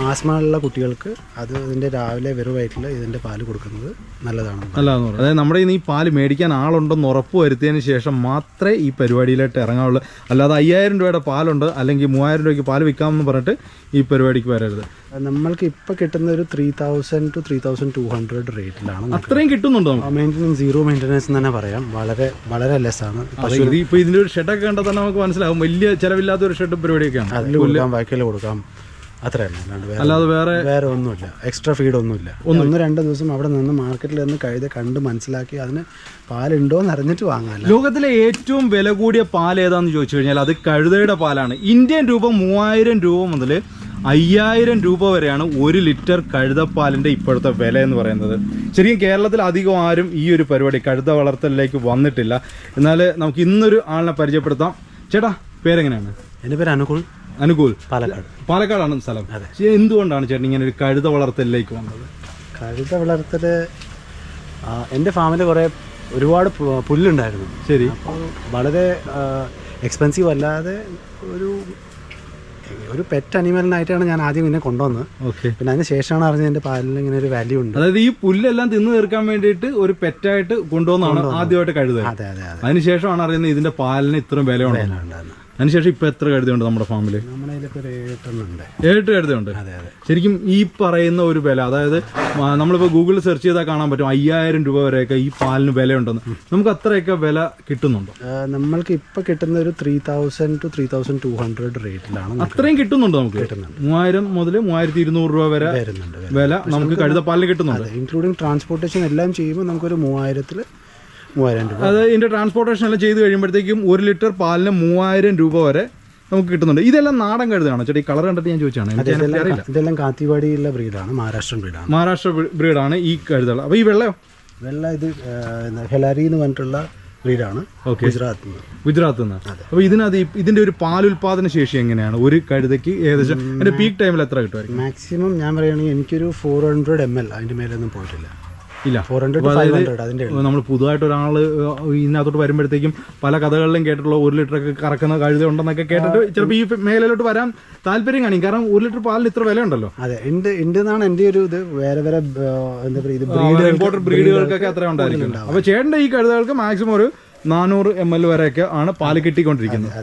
Asthma ഉള്ള കുട്ടികൾക്ക് അത് ഇതിന്റെ രാവിലെ വെറും വയറ്റിൽ ഇതിന്റെ പാൽ കൊടുക്കുന്നത് നല്ലതാണെന്ന് നല്ലതെന്ന് പറഞ്ഞു അതായത് നമ്മുടെ ഈ പാൽ മേടിക്കാൻ ആളുണ്ടെന്ന് ഉറപ്പ് വരുത്തിയതിന് ശേഷം മാത്രമേ ഈ പരിപാടിയിലോട്ട് ഇറങ്ങാവുള്ളൂ. അല്ലാതെ അയ്യായിരം രൂപയുടെ പാലുണ്ട് അല്ലെങ്കിൽ മൂവായിരം രൂപയ്ക്ക് പാൽ വിൽക്കാമെന്ന് പറഞ്ഞിട്ട് ഈ പരിപാടിക്ക് വരരുത്. നമ്മൾക്ക് ഇപ്പോൾ കിട്ടുന്ന ഒരു three thousand two three thousand two hundred റേറ്റിലാണ് അത്രയും കിട്ടുന്നുണ്ടോ മെയിന്റനൻസ് സീറോ മെയിന്റനൻസ് എന്ന് തന്നെ പറയാം. വളരെ വളരെ ലെസ്സാണ് ഇത് ഇപ്പൊ ഇതിന്റെ ഒരു ഷെഡൊക്കെ കണ്ടാൽ തന്നെ നമുക്ക് മനസ്സിലാവും. വലിയ ചിലവില്ലാത്ത ഒരു ഷെഡ് പരിപാടിയൊക്കെയാണ്. അതിൽ കൊടുക്കാം ബാക്കിയിൽ കൊടുക്കാം. അല്ലാണ്ട് അല്ലാതെ വേറെ വേറെ ഒന്നുമില്ല. എക്സ്ട്രാ ഫീഡ് ഒന്നുമില്ല. ഒന്ന് രണ്ട് ദിവസം അവിടെ നിന്ന് മാർക്കറ്റിൽ നിന്ന് കഴുത കണ്ട് മനസ്സിലാക്കി അതിന് പാലുണ്ടോ എന്ന് അറിഞ്ഞിട്ട് വാങ്ങാൻ ലോകത്തിലെ ഏറ്റവും വില കൂടിയ പാൽ ഏതാന്ന് ചോദിച്ചു കഴിഞ്ഞാൽ അത് കഴുതയുടെ പാലാണ്. ഇന്ത്യൻ രൂപ മൂവായിരം രൂപ മുതൽ അയ്യായിരം രൂപ വരെയാണ് ഒരു ലിറ്റർ കഴുതപ്പാലിന്റെ ഇപ്പോഴത്തെ വില എന്ന് പറയുന്നത്. ശരിക്കും കേരളത്തിൽ അധികം ആരും ഈ ഒരു പരിപാടി കഴുത വളർത്തലിലേക്ക് വന്നിട്ടില്ല. എന്നാൽ നമുക്ക് ഇന്നൊരു ആളിനെ പരിചയപ്പെടുത്താം. ചേട്ടാ പേരെങ്ങനെയാണ്? എന്റെ പേര് അനുകൂൾ. അനുകൂൽ. പാലക്കാട്. പാലക്കാടാണ് സ്ഥലം. എന്തുകൊണ്ടാണ് ചേട്ടൻ ഇങ്ങനെ ഒരു കഴുത വളർത്തലിലേക്ക് വന്നത്? കഴുത വളർത്തൽ എന്റെ ഫാമിൽ കുറേ ഒരുപാട് പുല്ലുണ്ടായിരുന്നു. ശരി. വളരെ എക്സ്പെൻസീവ് അല്ലാതെ ഒരു ഒരു പെറ്റ് അനിമലിനായിട്ടാണ് ഞാൻ ആദ്യം ഇങ്ങനെ കൊണ്ടുവന്നത്. ഓക്കെ. പിന്നെ അതിന് ശേഷമാണ് അറിഞ്ഞത് എന്റെ പാലിന് ഇങ്ങനെ ഒരു വാല്യൂ ഉണ്ട്. അതായത് ഈ പുല്ലെല്ലാം തിന്നു തീർക്കാൻ വേണ്ടിയിട്ട് ഒരു പെറ്റായിട്ട് കൊണ്ടുവന്നാണ് ആദ്യമായിട്ട് കഴുത. അതെ അതെ അതെ. അതിനുശേഷമാണ് അറിയുന്നത് ഇതിന്റെ പാലിന് ഇത്രയും വില ഉണ്ടായിരുന്നു അതിനുശേഷം ഇപ്പൊ എത്ര കഴുതയുണ്ട് നമ്മുടെ ഫാമിൽ? ഏട്ട് കഴുതയുണ്ട്? ശരിക്കും ഈ പറയുന്ന ഒരു വില അതായത് നമ്മളിപ്പോ ഗൂഗിളിൽ സെർച്ച് ചെയ്താൽ കാണാൻ പറ്റും അയ്യായിരം രൂപ വരെയൊക്കെ ഈ പാലിന് വിലയുണ്ടെന്ന്. നമുക്ക് അത്രയൊക്കെ വില കിട്ടുന്നുണ്ടോ? നമ്മൾക്ക് ഇപ്പൊ കിട്ടുന്ന ഒരു three thousand two three thousand two hundred റേറ്റിലാണ് അത്രയും കിട്ടുന്നുണ്ടോ നമുക്ക്? മൂവായിരം മുതൽ മൂവായിരത്തി ഇരുന്നൂറ് രൂപ വരെ വില നമുക്ക് കഴുതപ്പാലിന് കിട്ടുന്നുണ്ട്. ഇൻക്ലൂഡിങ് ട്രാൻസ്പോർട്ടേഷൻ എല്ലാം ചെയ്യുമ്പോൾ നമുക്കൊരു മൂവായിരത്തിൽ മൂവായിരം രൂപ. അത് ഇതിന്റെ ട്രാൻസ്പോർട്ടേഷൻ എല്ലാം ചെയ്ത് കഴിയുമ്പോഴത്തേക്കും ഒരു ലിറ്റർ പാലിന് മൂവായിരം രൂപ വരെ നമുക്ക് കിട്ടുന്നുണ്ട്. ഇതെല്ലാം നാടൻ കഴുതാണ്? ചേട്ടാ ഈ കളർ കണ്ടിട്ട് ഞാൻ ചോദിച്ചാണ്. ഇതെല്ലാം കാത്തിവാടിയുള്ള ബ്രീഡാണ് മഹാരാഷ്ട്രൻ ബ്രീഡാണ്. മഹാരാഷ്ട്ര ബ്രീഡാണ് ഈ കഴുതകൾ അപ്പോൾ ഈ വെള്ളയോ? വെള്ള ഇത് ഹെലാരി എന്ന് പറഞ്ഞിട്ടുള്ള ബ്രീഡാണ് ഓക്കെ. ഗുജറാത്തിൽ നിന്ന്. അപ്പോൾ ഇതിനകത്ത് ഇതിന്റെ ഇതിന്റെ ഒരു പാലുൽപാദന ശേഷി എങ്ങനെയാണ്? ഒരു കഴുതയ്ക്ക് ഏകദേശം അതിന്റെ പീക്ക് ടൈമിൽ എത്ര കിട്ടുമായിരിക്കും? മാക്സിമം ഞാൻ പറയുകയാണെങ്കിൽ എനിക്കൊരു ഫോർ ഹൺഡ്രഡ് എം എൽ അതിന്റെ മേലൊന്നും പോയിട്ടില്ല. ഇല്ല. ഫോർ ഹൺഡ്രഡ് അതിന്റെ നമ്മൾ പുതുതായിട്ട് ഒരാൾ ഇതിനകത്തോട്ട് വരുമ്പോഴത്തേക്കും പല കഥകളിലും കേട്ടിട്ടുള്ള ഒരു ലിറ്റർ ഒക്കെ കറക്കുന്ന കഴുത ഉണ്ടെന്നൊക്കെ കേട്ടിട്ട് ചിലപ്പോൾ ഈ മേഖലയിലോട്ട് വരാൻ താല്പര്യം കാണിക്കും. കാരണം ഒരു ലിറ്റർ പാലിന് ഇത്ര വില ഉണ്ടല്ലോ അതെ ഉണ്ട് ഉണ്ട് എന്നാണ് എന്റെ ഒരു ഇത്. വേറെ വേറെ എന്താ പറയുക ഇമ്പോർട്ടഡ് ബ്രീഡുകൾക്കൊക്കെ അത്ര ഉണ്ടായിരിക്കും അപ്പോൾ ചേട്ടന്റെ ഈ കഴുതകൾക്ക് മാക്സിമം ഒരു നാനൂറ് എം എൽ വരെയൊക്കെ ആണ് പാൽ കിട്ടിക്കൊണ്ടിരിക്കുന്നത്.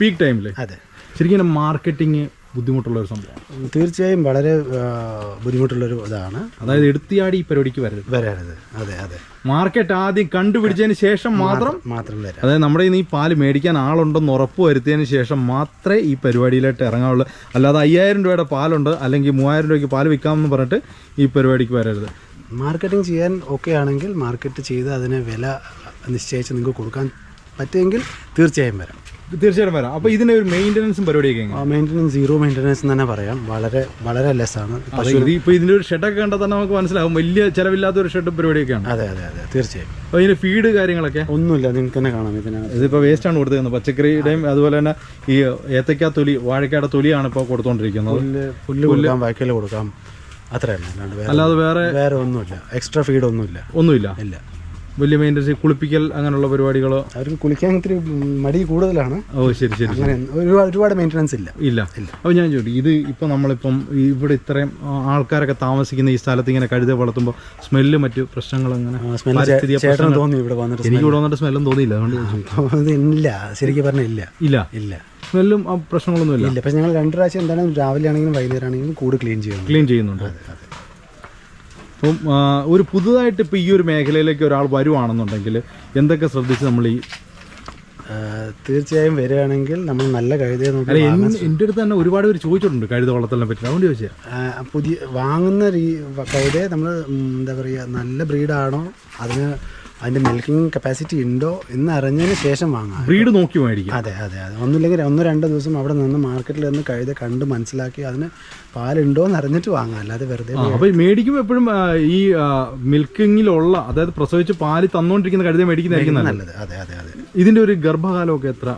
പീക്ക് ടൈമിൽ അതെ ശരിക്കും മാർക്കറ്റിംഗ് ബുദ്ധിമുട്ടുള്ള ഒരു സംഭവമാണ്. തീർച്ചയായും വളരെ ബുദ്ധിമുട്ടുള്ള ബുദ്ധിമുട്ടുള്ളൊരു ഇതാണ്. അതായത് എടുത്തിയാടി ഈ പരിപാടിക്ക് വരരുത്. വരരുത്. അതെ അതെ. മാർക്കറ്റ് ആദ്യം കണ്ടുപിടിച്ചതിന് ശേഷം മാത്രം മാത്രം വരാം. അതായത് നമ്മുടെ ഈ പാൽ മേടിക്കാൻ ആളുണ്ടെന്ന് ഉറപ്പ് വരുത്തിയതിന് ശേഷം മാത്രമേ ഈ പരിപാടിയിലോട്ട് ഇറങ്ങാവുള്ളൂ. അല്ലാതെ അയ്യായിരം രൂപയുടെ പാലുണ്ട് അല്ലെങ്കിൽ മൂവായിരം രൂപയ്ക്ക് പാൽ വിൽക്കാമെന്ന് പറഞ്ഞിട്ട് ഈ പരിപാടിക്ക് വരരുത്. മാർക്കറ്റിംഗ് ചെയ്യാൻ ഓക്കെ ആണെങ്കിൽ മാർക്കറ്റ് ചെയ്ത് അതിന് വില നിശ്ചയിച്ച് നിങ്ങൾക്ക് കൊടുക്കാൻ പറ്റുമെങ്കിൽ തീർച്ചയായും വരാം. തീർച്ചയായിട്ടും വരാം. അപ്പോൾ ഇതിന്റെ ഒരു മെയിന്റനൻസും പരിപാടിയൊക്കെ മെയിന്റനൻസ് സീറോ മെയിന്റനൻസ് എന്ന് തന്നെ പറയാം. വളരെ വളരെ ലെസ്സാണ്. ആണ് ഇത് ഇപ്പോൾ ഇതിന്റെ ഒരു ഷെഡൊക്കെ കണ്ടാൽ തന്നെ നമുക്ക് മനസ്സിലാവും. വലിയ ചിലവില്ലാത്ത ഒരു ഷെഡ് പരിപാടിയൊക്കെയാണ്. അതെ അതെ അതെ തീർച്ചയായും. അപ്പോൾ ഇതിന്റെ ഫീഡ് കാര്യങ്ങളൊക്കെ? ഒന്നുമില്ല നിങ്ങൾക്ക് തന്നെ കാണാം ഇതിനകത്ത് വേസ്റ്റ് ആണ് കൊടുത്തിരുന്നത് പച്ചക്കറിയുടെയും അതുപോലെ തന്നെ ഈ ഏത്തക്ക തൊലി വാഴക്കാട തൊലിയാണ് ഇപ്പോൾ കൊടുത്തുകൊണ്ടിരിക്കുന്നത് പുല്ല് കൊടുക്കാം ബാക്കിയിൽ കൊടുക്കാം. അത്രയല്ല അല്ലാതെ വേറെ വേറെ ഒന്നുമില്ല. എക്സ്ട്രാ ഫീഡ് ഒന്നുമില്ല. ഒന്നുമില്ല. ഇല്ല. വലിയ മെയിന്റെ കുളിപ്പിക്കൽ അങ്ങനെയുള്ള പരിപാടികളോ? അവർക്ക് കുളിക്കാൻ ഇത്തിരി മടി കൂടുതലാണ്. ഓ ശരി ശരി അങ്ങനെ ഒരുപാട് ഒരുപാട് മെയിന്റനൻസ് ഇല്ല. ഇല്ല. അപ്പോൾ ഞാൻ ചോദിച്ചു ഇത് ഇപ്പോൾ നമ്മളിപ്പം ഇവിടെ ഇത്രയും ആൾക്കാരൊക്കെ താമസിക്കുന്ന ഈ സ്ഥലത്ത് ഇങ്ങനെ കഴുത വളർത്തുമ്പോൾ സ്മെല്ല് മറ്റു പ്രശ്നങ്ങൾ അങ്ങനെ തോന്നി ഇവിടെ വന്നിട്ട് എനിക്ക് ഇവിടെ വന്നിട്ട് സ്മെല്ലും തോന്നിയില്ല അതുകൊണ്ട് ഇല്ല ശരിക്കും പറഞ്ഞാൽ ഇല്ല. ഇല്ല? ഇല്ല. സ്മെല്ലും പ്രശ്നങ്ങളൊന്നും ഇല്ല? ഇല്ല പക്ഷെ ഞങ്ങൾ രണ്ട് പ്രാവശ്യം എന്താണ് രാവിലെ ആണെങ്കിലും വൈകുന്നേരം ആണെങ്കിലും കൂട് ക്ലീൻ ചെയ്യുന്നു ക്ലീൻ ചെയ്യുന്നുണ്ട്. അപ്പം ഒരു പുതുതായിട്ട് ഇപ്പോൾ ഈ ഒരു മേഖലയിലേക്ക് ഒരാൾ വരുവാണെന്നുണ്ടെങ്കിൽ എന്തൊക്കെ ശ്രദ്ധിച്ച് നമ്മൾ ഈ തീർച്ചയായും വരികയാണെങ്കിൽ നമ്മൾ നല്ല കഴുതയെ നോക്കി എന്റെ അടുത്ത് തന്നെ ഒരുപാട് പേര് ചോദിച്ചിട്ടുണ്ട് കഴുത വളർത്തലിനെ പറ്റി. അതുകൊണ്ട് ചോദിച്ചാൽ പുതിയ വാങ്ങുന്ന രീ കഴുതയെ നമ്മൾ എന്താ പറയുക നല്ല ബ്രീഡാണോ? അതിന് അതിന്റെ മിൽക്കിംഗ് കപ്പാസിറ്റി ഉണ്ടോ എന്ന് അറിഞ്ഞതിന് ശേഷം വാങ്ങാം. ബ്രീഡ് നോക്കി മേടിക്കും അതെ അതെ അതെ. ഒന്നുമില്ലെങ്കിൽ ഒന്നോ രണ്ടോ ദിവസം അവിടെ നിന്ന് മാർക്കറ്റിൽ നിന്ന് കഴുത കണ്ട് മനസ്സിലാക്കി അതിന് പാലുണ്ടോ എന്ന് അറിഞ്ഞിട്ട് വാങ്ങാം അല്ലാതെ വെറുതെ അപ്പൊ മേടിക്കുമ്പോ മേടിക്കുമ്പോൾ എപ്പോഴും ഈ മിൽക്കിങ്ങിലുള്ള അതായത് പ്രസവിച്ച് പാൽ തന്നോണ്ടിരിക്കുന്ന കഴുത മേടിക്കുന്നതായിരിക്കും നല്ലത്. അതെ അതെ അതെ. ഇതിന്റെ ഒരു ഗർഭകാലമൊക്കെ എത്ര?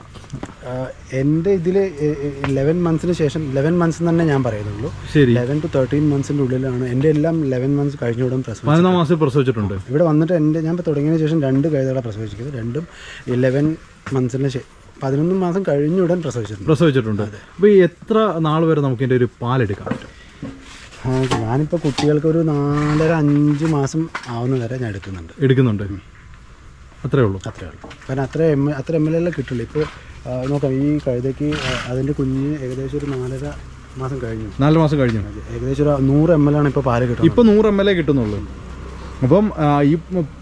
എന്റെ ഇതിൽ ഇതിൽ ലെവൻ മന്ത്സിന് ശേഷം ലെവൻ മന്ത്സ് തന്നെ ഞാൻ പറയുന്നുള്ളൂ. ശരി. ലെവൻ ടു തേർട്ടീൻ മന്ത്സിന്റെ ഉള്ളിലാണ് എന്റെ എല്ലാം ലെവൻ മന്ത്സ് കഴിഞ്ഞ ഉടൻ പതിനൊന്നാം മാസം പ്രസവിച്ചിട്ടുണ്ട്. ഇവിടെ വന്നിട്ട് എന്റെ ഞാൻ തുടങ്ങിയതിന് ശേഷം രണ്ട് കഴുതകളെ പ്രസവിച്ചിരിക്കുന്നത്. രണ്ടും ഇലവൻ മന്ത്സിന് പതിനൊന്ന് മാസം കഴിഞ്ഞ ഉടൻ പ്രസവിച്ചിട്ടുണ്ട്. പ്രസവിച്ചിട്ടുണ്ട് അപ്പോൾ ഈ എത്ര നാൾ വരെ നമുക്ക് ഇതിന്റെ ഒരു പാലെടുക്കാൻ പറ്റും? ആ, ഞാനിപ്പോൾ കുട്ടികൾക്ക് ഒരു നാലര അഞ്ച് മാസം ആവുന്ന വരെ ഞാൻ എടുക്കുന്നുണ്ട്. എടുക്കുന്നുണ്ട്. അത്രേ ഉള്ളൂ. അത്രേ ഉള്ളൂ. കാരണം അത്ര എം അത്ര എം എൽ എല്ലാം കിട്ടുള്ളൂ. ഇപ്പോൾ നോക്കാം ഈ കഴുതയ്ക്ക് അതിന്റെ കുഞ്ഞിന് ഏകദേശം ഒരു നാലര മാസം കഴിഞ്ഞു. നാല് മാസം കഴിഞ്ഞു. ഏകദേശം ഒരു നൂറ് എം എൽ ആണ് ഇപ്പോൾ പാൽ കിട്ടുന്നത്. ഇപ്പോൾ നൂറ് എം എൽ എ കിട്ടുന്നുള്ളൂ. അപ്പം ഈ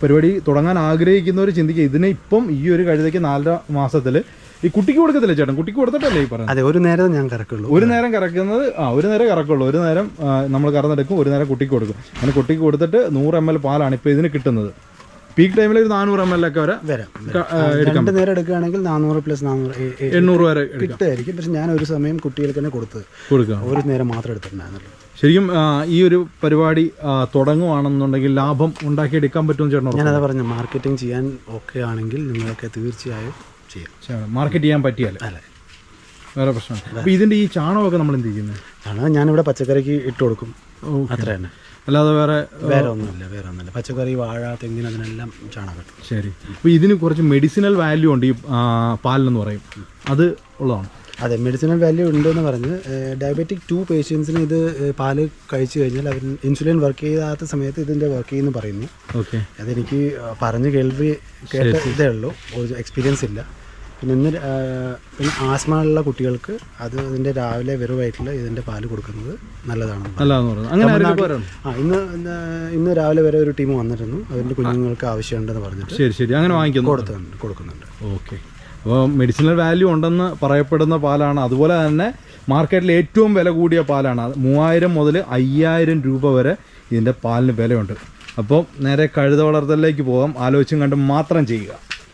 പരിപാടി തുടങ്ങാൻ ആഗ്രഹിക്കുന്നവർ ചിന്തിക്കുക ഇതിനെ ഇപ്പം ഈ ഒരു കഴുതയ്ക്ക് നാലര മാസത്തിൽ ഈ കുട്ടിക്ക് കൊടുക്കത്തില്ല ചേട്ടൻ? കുട്ടിക്ക് കൊടുത്തിട്ടല്ലേ ഈ പറയുന്നത്? അതെ ഒരു നേരം ഞാൻ കറക്കുള്ളൂ. ഒരു നേരം കറക്കുന്നത് ആ ഒരു നേരം കറക്കുള്ളൂ. ഒരു നേരം നമ്മൾ കറന്നെടുക്കും ഒരു നേരം കുട്ടിക്ക് കൊടുക്കും. അങ്ങനെ കുട്ടിക്ക് കൊടുത്തിട്ട് നൂറ് എം എൽ പാലാണ് ഇപ്പോൾ ഇതിന് കിട്ടുന്നത്. പീക്ക് ടൈമിൽ ഒരു നാനൂറ് എം എൽ ഒക്കെ വരെ വരാം രണ്ട് നേരം എടുക്കുകയാണെങ്കിൽ നാനൂറ് പ്ലസ് നാനൂറ് എണ്ണൂറ് വരെ കിട്ടുമായിരിക്കും. പക്ഷെ ഞാൻ ഒരു സമയം കുട്ടികൾക്ക് തന്നെ കൊടുത്തത് കൊടുക്കുക ഒരു നേരം മാത്രം എടുത്തിട്ടുണ്ടായിരുന്നുള്ളൂ. ശരിക്കും ഈ ഒരു പരിപാടി തുടങ്ങുവാണെന്നുണ്ടെങ്കിൽ ലാഭം ഉണ്ടാക്കിയെടുക്കാൻ പറ്റുമെന്ന് ചേട്ടൻ ഞാനത് പറഞ്ഞു മാർക്കറ്റിംഗ് ചെയ്യാൻ ഓക്കെ ആണെങ്കിൽ നിങ്ങളൊക്കെ തീർച്ചയായും ചെയ്യാം. മാർക്കറ്റ് ചെയ്യാൻ പറ്റിയാലും അല്ലേ വേറെ പ്രശ്നം അപ്പോൾ ഇതിന്റെ ഈ ചാണകമൊക്കെ നമ്മൾ എന്ത് ചെയ്യുന്നത് ചാണകം ഞാനിവിടെ പച്ചക്കറിക്ക് ഇട്ട് കൊടുക്കും. അത്ര തന്നെ. അല്ലാതെ വേറെ വേറെ ഒന്നുമില്ല വേറെ ഒന്നുമില്ല. പച്ചക്കറി വാഴ തെങ്ങിന് അതിനെല്ലാം ചാണകം ശരി. അപ്പോൾ ഇതിന് കുറച്ച് മെഡിസിനൽ വാല്യൂ ഉണ്ട് ഈ ആ, പാലിനെന്ന് പറയും. അത് ഉള്ളതാണ്. അതെ മെഡിസിനൽ വാല്യൂ ഉണ്ട് എന്ന് പറഞ്ഞ് ഡയബറ്റിക് ടു പേഷ്യൻസിന് ഇത് പാൽ കഴിച്ചു കഴിഞ്ഞാൽ അവർ ഇൻസുലിൻ വർക്ക് ചെയ്യാത്ത സമയത്ത് ഇതിന്റെ വർക്ക് ചെയ്യുന്നു പറയുന്നു. ഓക്കെ. അതെനിക്ക് പറഞ്ഞ് കേൾവി കേട്ട ഇതേ ഉള്ളൂ. ഒരു എക്സ്പീരിയൻസ് ഇല്ല. പിന്നെ ഇന്ന് പിന്നെ ആസ്മ ഉള്ള കുട്ടികൾക്ക് അത് ഇതിന്റെ രാവിലെ വെറും വയറ്റിൽ ഇതിന്റെ പാൽ കൊടുക്കുന്നത് നല്ലതാണ് ആ ഇന്ന് ഇന്ന് ഇന്ന് രാവിലെ വരെ ഒരു ടീം വന്നിരുന്നു. അതിന്റെ കുഞ്ഞുങ്ങൾക്ക് ആവശ്യമുണ്ടെന്ന് പറഞ്ഞിട്ട് ശരി ശരി. അങ്ങനെ വാങ്ങിക്കുന്നു. കൊടുക്കുന്നുണ്ട് കൊടുക്കുന്നുണ്ട്. ഓക്കെ. അപ്പോൾ മെഡിസിനൽ വാല്യൂ ഉണ്ടെന്ന് പറയപ്പെടുന്ന പാലാണ്. അതുപോലെ തന്നെ മാർക്കറ്റിൽ ഏറ്റവും വില കൂടിയ പാലാണ്. മൂവായിരം മുതൽ അയ്യായിരം രൂപ വരെ ഇതിന്റെ പാലിന് വിലയുണ്ട്. അപ്പോൾ നേരെ കഴുത വളർത്തലിലേക്ക് പോകാം. ആലോചിച്ചും കണ്ടും മാത്രം ചെയ്യുക.